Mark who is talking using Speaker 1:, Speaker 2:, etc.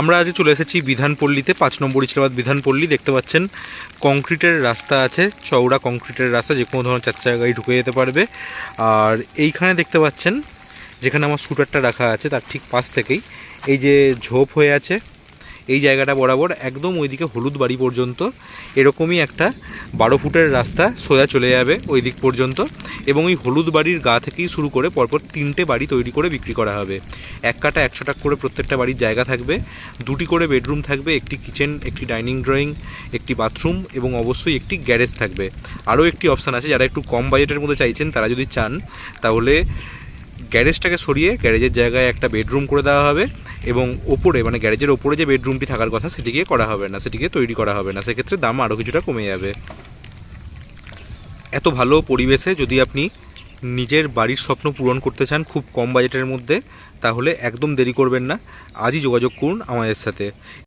Speaker 1: আমরা আজ চলে এসেছি বিধানপল্লীতে, পাঁচ নম্বর ইসলামাবাদ বিধানপল্লী, দেখতে পাচ্ছেন কংক্রিটের রাস্তা আছে, চওড়া কংক্রিটের রাস্তা, যে কোনো ধরনের চার গাড়ি ঢুকে যেতে পারবে। আর এইখানে দেখতে পাচ্ছেন, যেখানে আমার স্কুটারটা রাখা আছে, তার ঠিক পাশ থেকেই, এই যে ঝোপ হয়ে আছে এই জায়গাটা বরাবর একদম ওইদিকে হলুদ বাড়ি পর্যন্ত। এরকমই একটা বারো ফুটের রাস্তা সোজা চলে যাবে ওই দিক পর্যন্ত এবং ওই হলুদ বাড়ির গা থেকেই শুরু করে পরপর তিনটে বাড়ি তৈরি করে বিক্রি করা হবে। এক কাটা, একশো টাকা করে প্রত্যেকটা বাড়ির জায়গা থাকবে, দুটি করে বেডরুম থাকবে, একটি কিচেন, একটি ডাইনিং ড্রয়িং, একটি বাথরুম এবং অবশ্যই একটি গ্যারেজ থাকবে। আরও একটি অপশান আছে, যারা একটু কম বাজেটের মধ্যে চাইছেন, তারা যদি চান, তাহলে গ্যারেজটাকে সরিয়ে গ্যারেজের জায়গায় একটা বেডরুম করে দেওয়া হবে। এবং ওপরে মানে গ্যারেজের ওপরে যে বেডরুমটি থাকার কথা সেটিকে করা হবে না, সেটিকে তৈরি করা হবে না, সেক্ষেত্রে দাম আরও কিছুটা কমে যাবে। এত ভালো পরিবেশে যদি আপনি নিজের বাড়ির স্বপ্ন পূরণ করতে চান খুব কম বাজেটের মধ্যে, তাহলে একদম দেরি করবেন না। আজই যোগাযোগ করুন আমাদের সাথে।